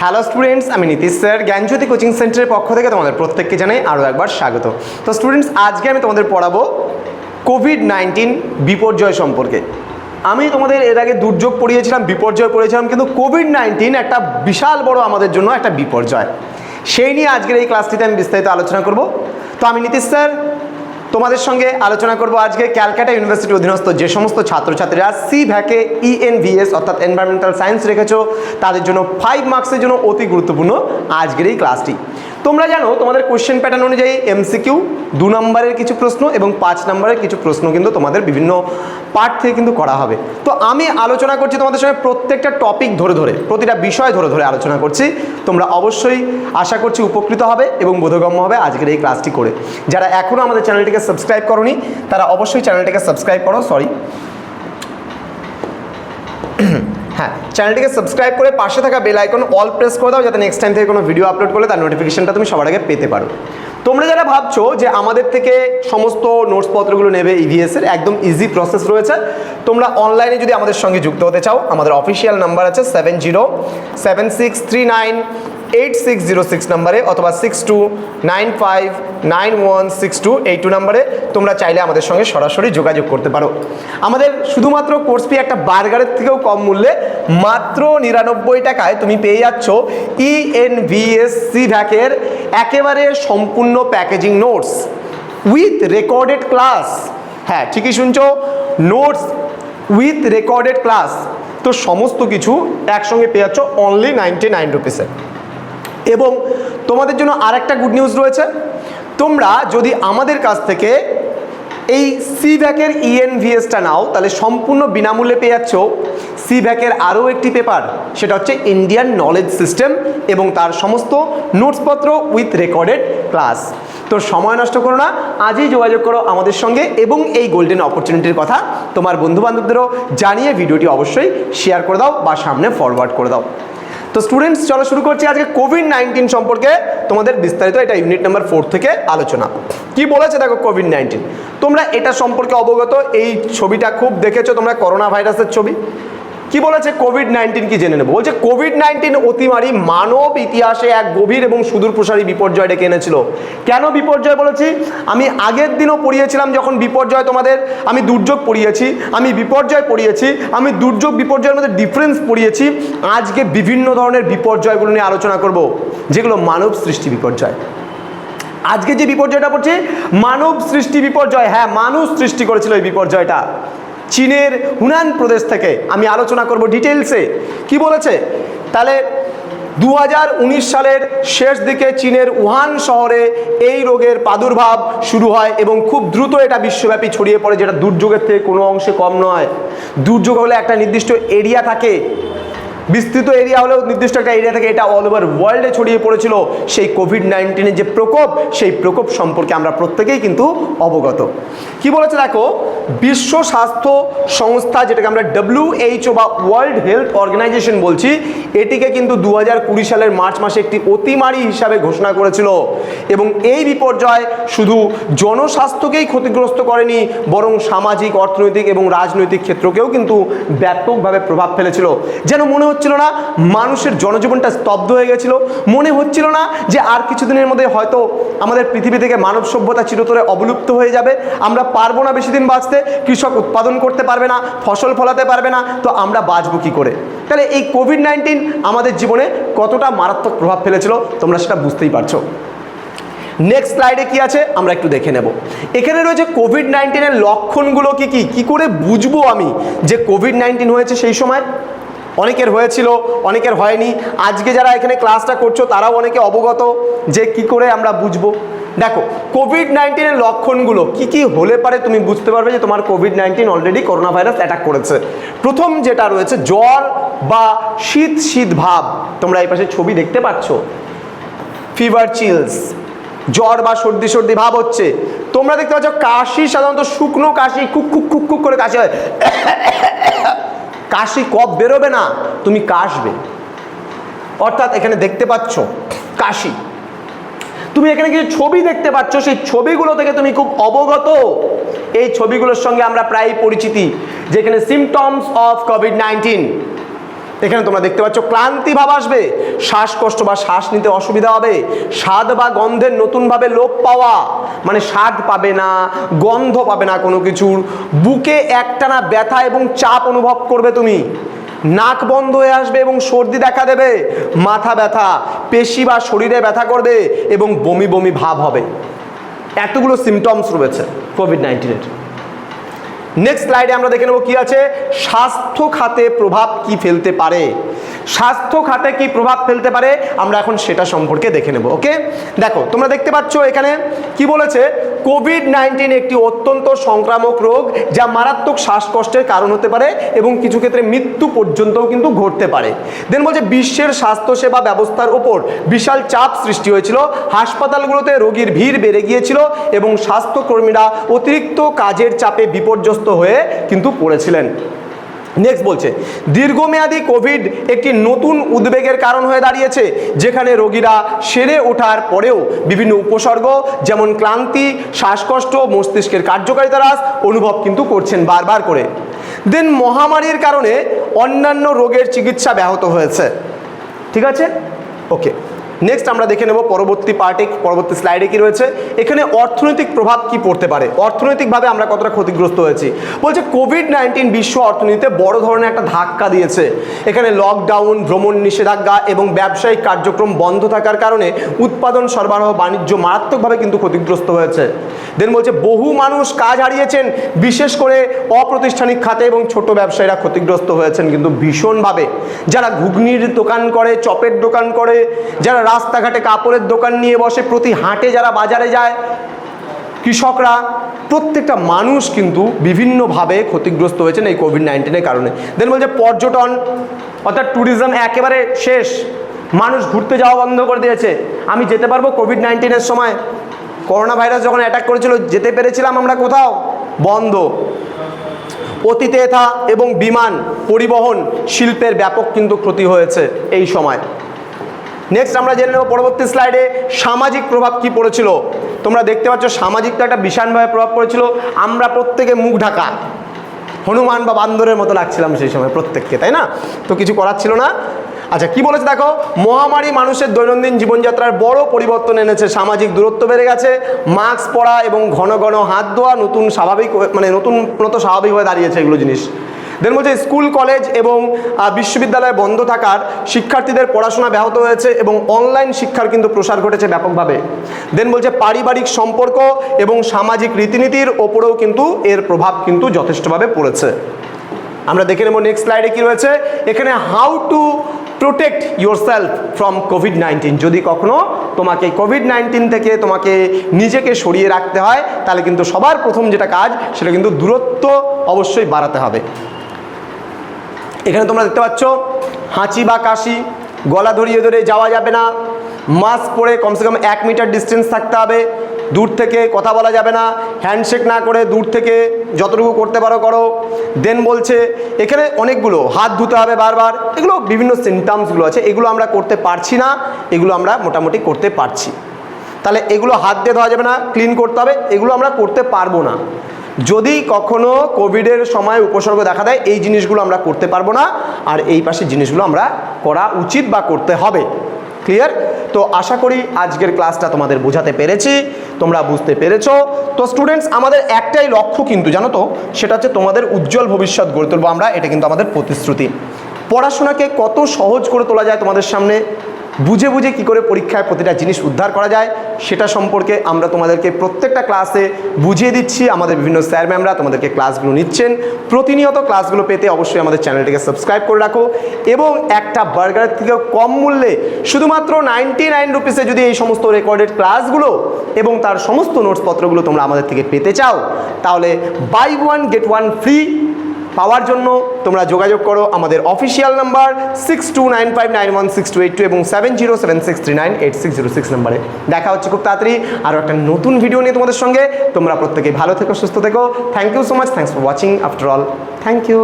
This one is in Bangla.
হ্যালো স্টুডেন্টস আমি নীতিশ স্যার। জ্ঞানজ্যোতি কোচিং সেন্টারের পক্ষ থেকে তোমাদের প্রত্যেককে জানাই আরও একবার স্বাগত। তো স্টুডেন্টস আজকে আমি তোমাদের পড়াবো কোভিড নাইন্টিন বিপর্যয় সম্পর্কে। আমি তোমাদের এর আগে দুর্যোগ পড়িয়েছিলাম, বিপর্যয় পড়িয়েছিলাম, কিন্তু কোভিড নাইন্টিন একটা বিশাল বড় আমাদের জন্য একটা বিপর্যয়। সেই নিয়ে আজকের এই ক্লাসটিতে আমি বিস্তারিত আলোচনা করব। তো, আমি নীতিশ স্যার তোমাদের সঙ্গে আলোচনা করব আজকে ক্যালকাটা ইউনিভার্সিটি অধীনস্থ যে সমস্ত ছাত্রছাত্রীরা সি ভ্যাকে ইএনভিএস অর্থাৎ এনভায়রনমেন্টাল সায়েন্স রেখেছো, তাদের জন্য ফাইভ মার্কসের জন্য অতি গুরুত্বপূর্ণ আজকের এই ক্লাসটি তোমরা জানো, তোমাদের কোশ্চেন প্যাটার্ন অনুযায়ী এমসিকিউ দু নম্বরের কিছু প্রশ্ন এবং পাঁচ নম্বরের কিছু প্রশ্ন কিন্তু তোমাদের বিভিন্ন পার্ট থেকে কিন্তু করা হবে। তো আমি আলোচনা করছি তোমাদের সঙ্গে প্রত্যেকটা টপিক ধরে ধরে, প্রতিটা বিষয় ধরে ধরে আলোচনা করছি। তোমরা অবশ্যই আশা করছি উপকৃত হবে এবং বোধগম্য হবে আজকের এই ক্লাসটি করে। যারা এখনও আমাদের চ্যানেলটিকে সাবস্ক্রাইব করনি, তারা অবশ্যই চ্যানেলটিকে সাবস্ক্রাইব করো সরি হ্যাঁ চ্যানেলটিকে সাবস্ক্রাইব করে পাশে থাকা বেল আইকন অল প্রেস করে দাও, যাতে নেক্সট টাইম থেকে কোনো ভিডিও আপলোড করলে তার নোটিফিকেশনটা তুমি সবার আগে পেতে পারো। তোমরা যারা ভাবছ যে আমাদের থেকে সমস্ত নোটসপত্রগুলো নেবে ইভিএসের একদম ইজি প্রসেস রয়েছে। তোমরা অনলাইনে যদি আমাদের সঙ্গে যুক্ত হতে চাও, আমাদের অফিসিয়াল নাম্বার আছে seven zero seven six three nine eight six zero six নাম্বারে অথবা six two nine five nine one six two এই টু নাম্বারে তোমরা চাইলে আমাদের সঙ্গে সরাসরি যোগাযোগ করতে পারো। আমাদের শুধুমাত্র কোর্স ফি একটা বার্গারের থেকেও কম মূল্যে মাত্র নিরানব্বই টাকায় তুমি পেয়ে যাচ্ছ E ইএনভিএসসি ভ্যাকের একেবারে সম্পূর্ণ packaging notes with recorded class হ্যাঁ ঠিকই শুনছো। নোটস উইথ রেকর্ডেড ক্লাস তো সমস্ত কিছু একসঙ্গে পেয়ে যাচ্ছ অনলি নাইনটি নাইন রুপিসে এবং তোমাদের জন্য আরেকটা গুড নিউজ রয়েছে। তোমরা যদি আমাদের কাছ থেকে এই সি ভ্যাকের ইএনভিএসটা নাও, তাহলে সম্পূর্ণ বিনামূল্যে পেয়ে যাচ্ছ সি ভ্যাকের আরও একটি পেপার সেটা হচ্ছে ইন্ডিয়ান নলেজ সিস্টেম এবং তার সমস্ত নোটসপত্র উইথ রেকর্ডেড ক্লাস তো সময় নষ্ট করো না, আজই যোগাযোগ করো আমাদের সঙ্গে এবং এই গোল্ডেন অপরচুনিটির কথা তোমার বন্ধুবান্ধবদেরও জানিয়ে ভিডিওটি অবশ্যই শেয়ার করে দাও বা সামনে ফরওয়ার্ড করে দাও। তো স্টুডেন্টস চলো শুরু করছি আজকে কোভিড নাইন্টিন সম্পর্কে। তোমাদের বিস্তারিত এটা ইউনিট নাম্বার ফোর থেকে আলোচনা। কি বলেছে দেখো কোভিড নাইন্টিন তোমরা এটা সম্পর্কে অবগত, এই ছবিটা খুব দেখেছ, তোমরা করোনা ভাইরাসের ছবি। কি বলেছে? কোভিড নাইন্টিন কি জেনে নেব? বলছে কোভিড নাইন্টিন অতিমারি মানব ইতিহাসে এক গভীর এবং সুদূর প্রসারী বিপর্যয় ডেকে এনেছিল। কেন বিপর্যয় বলেছি? আমি আগের দিনও পড়িয়েছিলাম যখন বিপর্যয় তোমাদের, আমি দুর্যোগ পড়িয়েছি, আমি বিপর্যয় পড়িয়েছি, আমি দুর্যোগ বিপর্যয়ের মধ্যে ডিফারেন্স পড়িয়েছি। আজকে বিভিন্ন ধরনের বিপর্যয়গুলো নিয়ে আলোচনা করব, যেগুলো মানব সৃষ্টি বিপর্যয়। আজকে যে বিপর্যয়টা পড়ছে, মানব সৃষ্টি বিপর্যয় হ্যাঁ মানুষ সৃষ্টি করেছিল এই বিপর্যয়টা। চীনের হুনান প্রদেশ থেকে আমি আলোচনা করব ডিটেলসে কি বলেছে? তাহলে দু হাজার উনিশ সালের শেষ দিকে চীনের উহান শহরে এই রোগের প্রাদুর্ভাব শুরু হয় এবং খুব দ্রুত এটা বিশ্বব্যাপী ছড়িয়ে পড়ে, যেটা দুর্যোগের থেকে কোনো অংশে কম নয়। দুর্যোগ হলে একটা নির্দিষ্ট এরিয়া থাকে। বিস্তৃত এরিয়া হলেও নির্দিষ্ট একটা এরিয়া থেকে এটা অল ওভার ওয়ার্ল্ডে ছড়িয়ে পড়েছিল। সেই কোভিড নাইন্টিনের যে প্রকোপ, সেই প্রকোপ সম্পর্কে আমরা প্রত্যেকেই কিন্তু অবগত। কি বলেছে দেখো? বিশ্ব স্বাস্থ্য সংস্থা, যেটাকে আমরা ডব্লিউএইচও বা ওয়ার্ল্ড হেলথ অর্গানাইজেশন বলছি, এটিকে কিন্তু দু কুড়ি সালের মার্চ মাসে একটি অতিমারি হিসাবে ঘোষণা করেছিল। এবং এই বিপর্যয় শুধু জনস্বাস্থ্যকেই ক্ষতিগ্রস্ত করেনি, বরং সামাজিক, অর্থনৈতিক এবং রাজনৈতিক ক্ষেত্রকেও কিন্তু ব্যাপকভাবে প্রভাব ফেলেছিল। যেন মনে হচ্ছিল না, মানুষের জনজীবনটা স্তব্ধ হয়ে গেছিল। মনে হচ্ছিল না যে আর কিছুদিনের মধ্যে হয়তো আমাদের পৃথিবী থেকে মানব সভ্যতা চিরতরে অবলুপ্ত হয়ে যাবে। আমরা পারব না বেশি দিন বাঁচতে, কৃষক উৎপাদন করতে পারবে না, ফসল ফলাতে পারবে না, তো আমরা বাঁচবো কী করে? তাহলে এই কোভিড নাইন্টিন আমাদের জীবনে কতটা মারাত্মক প্রভাব ফেলেছিল তোমরা সেটা বুঝতেই পারছ। নেক্সট স্লাইডে কি আছে? আমরা একটু দেখে নেব। এখানে রয়েছে কোভিড নাইন্টিনের লক্ষণগুলো কি কি? কি করে বুঝব আমি যে কোভিড নাইন্টিন হয়েছে সেই সময়? অনেকের হয়েছিল, অনেকের হয়নি। আজকে যারা এখানে ক্লাসটা করছ, তারাও অনেকে অবগত যে কি করে আমরা বুঝব। দেখো কোভিড নাইন্টিনের লক্ষণগুলো কি কি হলে পারে তুমি বুঝতে পারবে যে তোমার Covid nineteen already corona virus attack করেছে। প্রথম যেটা রয়েছে, জ্বর বা শীত শীত ভাব। তোমরা এই পাশে ছবি দেখতে পাচ্ছ? ফিভার চিলস জ্বর বা সর্দি সর্দি ভাব হচ্ছে। তোমরা দেখতে পাচ্ছ, কাশি সাধারণত শুকনো কাশি, কুক কুক কুক কুক করে কাশি হয়। কাশি কফ বেরোবে না, তুমি কাশবে। অর্থাৎ এখানে দেখতে পাচ্ছ কাশি। তুমি এখানে কিছু ছবি দেখতে পাচ্ছ, সেই ছবিগুলো থেকে তুমি খুব অবগত। এই ছবিগুলোর সঙ্গে আমরা প্রায় পরিচিতি, যেখানে সিমটমস অফ কোভিড নাইন্টিন এখানে তোমরা দেখতে পাচ্ছ, ক্লান্তি ভাব আসবে, শ্বাসকষ্ট বা শ্বাস নিতে অসুবিধা হবে, স্বাদ বা গন্ধের নতুনভাবে লোপ পাওয়া মানে স্বাদ পাবে না, গন্ধ পাবে না কোনো কিছুর, বুকে একটানা ব্যথা এবং চাপ অনুভব করবে তুমি। নাক বন্ধ হয়ে আসবে এবং সর্দি দেখা দেবে, মাথা ব্যথা, পেশি বা শরীরে ব্যথা করবে এবং বমি বমি ভাব হবে। এতগুলো সিমটমস রয়েছে কোভিড নাইন্টিনের নেক্সট স্লাইডে আমরা দেখে নেব কি আছে। স্বাস্থ্য খাতে প্রভাব কি ফেলতে পারে? স্বাস্থ্য খাতে কি প্রভাব ফেলতে পারে? আমরা এখন সেটা সম্পর্কে দেখে নেব, ওকে? দেখো, তোমরা দেখতে পাচ্ছ এখানে কি বলেছে? কোভিড নাইন্টিন একটি অত্যন্ত সংক্রামক রোগ যা মারাত্মক শ্বাসকষ্টের কারণ হতে পারে এবং কিছু ক্ষেত্রে মৃত্যু পর্যন্তও কিন্তু ঘটতে পারে। দেন বলছে, বিশ্বের স্বাস্থ্যসেবা ব্যবস্থার ওপর বিশাল চাপ সৃষ্টি হয়েছিল। হাসপাতালগুলোতে রোগীর ভিড় বেড়ে গিয়েছিল এবং স্বাস্থ্যকর্মীরা অতিরিক্ত কাজের চাপে বিপর্যস্ত হয়ে কিন্তু পড়েছিলেন। নেক্সট বলছে, দীর্ঘমেয়াদী কোভিড একটি নতুন উদ্বেগের কারণ হয়ে দাঁড়িয়েছে, যেখানে রোগীরা সেরে ওঠার পরেও বিভিন্ন উপসর্গ, যেমন ক্লান্তি, শ্বাসকষ্ট, মস্তিষ্কের কার্যকারিতা হ্রাস অনুভব কিন্তু করছেন বারবার করে। দেন মহামারীর কারণে অন্যান্য রোগের চিকিৎসা ব্যাহত হয়েছে। ঠিক আছে? ওকে নেক্সট আমরা দেখে নেব পরবর্তী পার্টে পরবর্তী স্লাইডে কি রয়েছে। এখানে অর্থনৈতিক প্রভাব কি পড়তে পারে? অর্থনৈতিকভাবে আমরা কতটা ক্ষতিগ্রস্ত হয়েছি? বলছে কোভিড নাইন্টিন বিশ্ব অর্থনীতিতে বড় ধরনের একটা ধাক্কা দিয়েছে। এখানে লকডাউন ভ্রমণ নিষেধাজ্ঞা এবং ব্যবসায়িক কার্যক্রম বন্ধ থাকার কারণে উৎপাদন, সরবরাহ, বাণিজ্য মারাত্মকভাবে কিন্তু ক্ষতিগ্রস্ত হয়েছে। দেন বলছে বহু মানুষ কাজ হারিয়েছেন, বিশেষ করে অপ্রতিষ্ঠানিক খাতে এবং ছোট ব্যবসায়ীরা ক্ষতিগ্রস্ত হয়েছেন কিন্তু ভীষণভাবে। যারা ঘুগনির দোকান করে, চপের দোকান করে, যারা রাস্তাঘাটে কাপড়ের দোকান নিয়ে বসে প্রতি হাটে যারা বাজারে যায়, কৃষকরা, প্রত্যেকটা মানুষ কিন্তু বিভিন্নভাবে ক্ষতিগ্রস্ত হয়েছেন এই কোভিড নাইন্টিনের কারণে। দেন বলছে পর্যটন, অর্থাৎ ট্যুরিজম একেবারে শেষ। মানুষ ঘুরতে যাওয়া বন্ধ করে দিয়েছে। আমি যেতে পারব কোভিড নাইন্টিনের সময়। করোনা ভাইরাস যখন অ্যাটাক করেছিল, যেতে পেরেছিলাম আমরা কোথাও? বন্ধ। অতীতেথা এবং বিমান, পরিবহন, শিল্পের ব্যাপক কিন্তু ক্ষতি হয়েছে এই সময়। নেক্সট আমরা জেনে নেব পরবর্তী স্লাইডে সামাজিক প্রভাব কি পড়েছিল। তোমরা দেখতে পাচ্ছ সামাজিক তো একটা বিশালভাবে প্রভাব পড়েছিল। আমরা প্রত্যেকে মুখ ঢাকা। হনুমান বা বান্দরের মতো লাগছিলাম সেই সময় প্রত্যেককে, তাই না? তো কিছু করার ছিল না। আচ্ছা কি বলেছে দেখো? মহামারী মানুষের দৈনন্দিন জীবনযাত্রার বড় পরিবর্তন এনেছে। সামাজিক দূরত্ব বেড়ে গেছে। মাস্ক পরা এবং ঘন ঘন হাত ধোয়া নতুন স্বাভাবিক মানে নতুন মতো স্বাভাবিক হয়ে দাঁড়িয়েছে এগুলো জিনিস। দেন বলছে স্কুল, কলেজ এবং বিশ্ববিদ্যালয় বন্ধ থাকার শিক্ষার্থীদের পড়াশোনা ব্যাহত হয়েছে এবং অনলাইন শিক্ষার কিন্তু প্রসার ঘটেছে ব্যাপকভাবে। দেন বলছে পারিবারিক সম্পর্ক এবং সামাজিক রীতিনীতির ওপরেও কিন্তু এর প্রভাব কিন্তু যথেষ্টভাবে পড়েছে। আমরা দেখে নেব নেক্সট স্লাইডে কি রয়েছে। এখানে how to protect yourself from Covid nineteen যদি কখনো তোমাকে কোভিড নাইন্টিন থেকে তোমাকে নিজেকে সরিয়ে রাখতে হয়, তাহলে কিন্তু সবার প্রথম যেটা কাজ, সেটা কিন্তু দূরত্ব অবশ্যই বাড়াতে হবে। এখানে তোমরা দেখতে পাচ্ছ, হাঁচি বা কাশি, গলা ধরিয়ে ধরে যাওয়া যাবে না মাস্ক পরে কমসে কম এক মিটার ডিস্টেন্স থাকতে হবে, দূর থেকে কথা বলা যাবে না হ্যান্ডশেক না করে দূর থেকে যতটুকু করতে পারো করো। দেন বলছে, এখানে অনেকগুলো, হাত ধুতে হবে বারবার, এগুলো বিভিন্ন সিমটামসগুলো আছে, এগুলো আমরা করতে পারছি না, এগুলো আমরা মোটামুটি করতে পারছি। তাহলে এগুলো হাত দিয়ে ধোয়া যাবে না ক্লিন করতে হবে, এগুলো আমরা করতে পারব না। যদি কখনো কোভিডের সময় উপসর্গ দেখা দেয়, এই জিনিসগুলো আমরা করতে পারব না। আর এই পাশে জিনিসগুলো আমরা করা উচিত বা করতে হবে। ক্লিয়ার তো আশা করি আজকের ক্লাসটা তোমাদের বোঝাতে পেরেছি, তোমরা বুঝতে পেরেছ। তো স্টুডেন্টস আমাদের একটাই লক্ষ্য কিন্তু জানো তো, সেটা হচ্ছে তোমাদের উজ্জ্বল ভবিষ্যৎ গড়ে তুলবো আমরা, এটা কিন্তু আমাদের প্রতিশ্রুতি। পড়াশোনাকে কত সহজ করে তোলা যায় তোমাদের সামনে বুঝে বুঝে কি করে পরীক্ষায় প্রতিটা জিনিস উদ্ধার করা যায়, সেটা সম্পর্কে আমরা তোমাদেরকে প্রত্যেকটা ক্লাসে বুঝিয়ে দিচ্ছি। আমাদের বিভিন্ন স্যার ম্যামরা তোমাদেরকে ক্লাসগুলো নিচ্ছেন। প্রতিনিয়ত ক্লাসগুলো পেতে অবশ্যই আমাদের চ্যানেলটিকে সাবস্ক্রাইব করে রাখো এবং একটা বার্গারের থেকেও কম মূল্যে শুধুমাত্র নাইনটি নাইন রুপিসে যদি এই সমস্ত রেকর্ডেড ক্লাসগুলো এবং তার সমস্ত নোটসপত্রগুলো তোমরা আমাদের থেকে পেতে চাও, তাহলে buy one get one free পাওয়ার জন্য তোমরা যোগাযোগ করো। আমাদের official number six two nine five nine one six two eight two এবং seven zero seven six three nine eight six zero six নাম্বারে দেখা হচ্ছে খুব তাড়াতাড়ি আরও একটা নতুন ভিডিও নিয়ে তোমাদের সঙ্গে। তোমরা প্রত্যেকে ভালো থেকো, সুস্থ থেকো। Thank you so much thanks for watching after all thank you